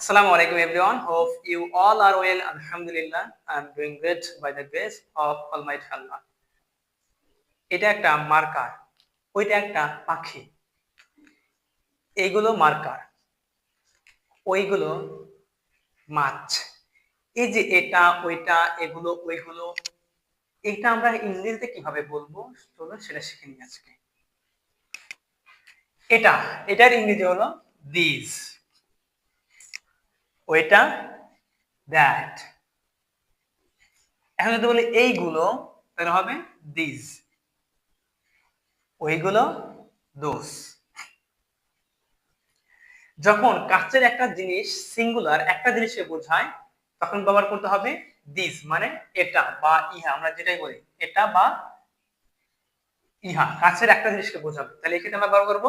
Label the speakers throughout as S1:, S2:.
S1: Assalamu alaikum everyone. Hope you all are well. Alhamdulillah, I'm doing great by the grace of Almighty Allah. এটা একটা marker ওইটা একটা পাখি এইগুলো marker ওইগুলো মাছ এই যে এটা ওইটা এগুলো ওইগুলো এটা আমরা ইংরেজিতে কীভাবে বলব চলো সেটা শিখে নিই আজকে এটা এটার ইংরেজি হলো দিস ওইটা দ্যাট এখন যদি বলি এইগুলো, তাহলে হবে দিস ওইগুলো দোষ যখন কাছের একটা জিনিস সিঙ্গুলার একটা জিনিসকে বোঝায়, তখন ব্যবহার করতে হবে দিস মানে এটা বা ইহা, আমরা যেটাই বলি, এটা বা ইহা কাছের একটা জিনিসকে বোঝাবে। তাহলে এক্ষেত্রে আমরা ব্যবহার করব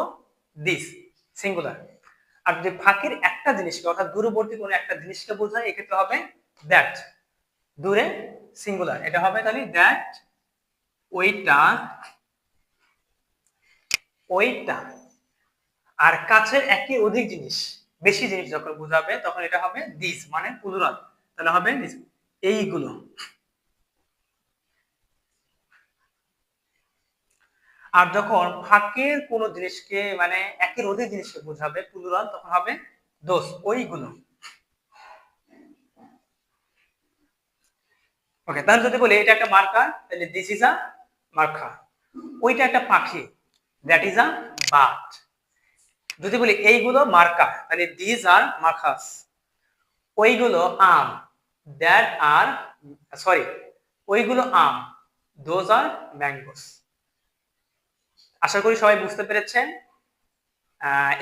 S1: দিস সিঙ্গুলার আর যে ফাঁকের একটা জিনিসকে, অর্থাৎ দূরবর্তী কোনো একটা জিনিসকে বোঝায়, এক্ষেত্রে হবে দ্যাট দূরে সিঙ্গুলার এটা হবে তাহলে দ্যাট ওইটা ওইটা। আর কাছের একই অধিক জিনিস, বেশি জিনিস যখন বোঝাবে, তখন এটা হবে দিস মানে প্লুরাল তাহলে হবে এইগুলো। আর যখন ফাঁকের কোন জিনিসকে মানে একের অধিক জিনিসকে বোঝাবে প্লুরাল তখন হবে দোষ। ওইগুলো। ওকে তাহলে যদি বলি, এটা একটা মার্কার তাহলে দিস ইজ আ মার্কার ওইটা একটা পাখি। দ্যাট ইজ আ বার্ড যদি বলি, এইগুলো মার্কা, তাহলে দিস আর মার্কাস। ওইগুলো আম। দ্যাট আর সরি ওইগুলো আম। দোজ আর ম্যাঙ্গোস আশা করি সবাই বুঝতে পেরেছেন।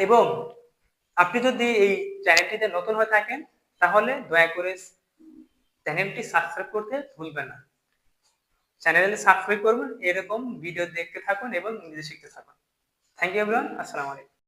S1: এবং আপনি যদি এই চ্যানেলটিতে নতুন হয়ে থাকেন, তাহলে দয়া করে চ্যানেলটি সাবস্ক্রাইব করতে ভুলবেন না। চ্যানেলে সাবস্ক্রাইব করবেন এরকম ভিডিও দেখতে থাকুন এবং নিজে শিখতে থাকুন। থ্যাংক ইউ এভরিওয়ান আসসালামু আলাইকুম।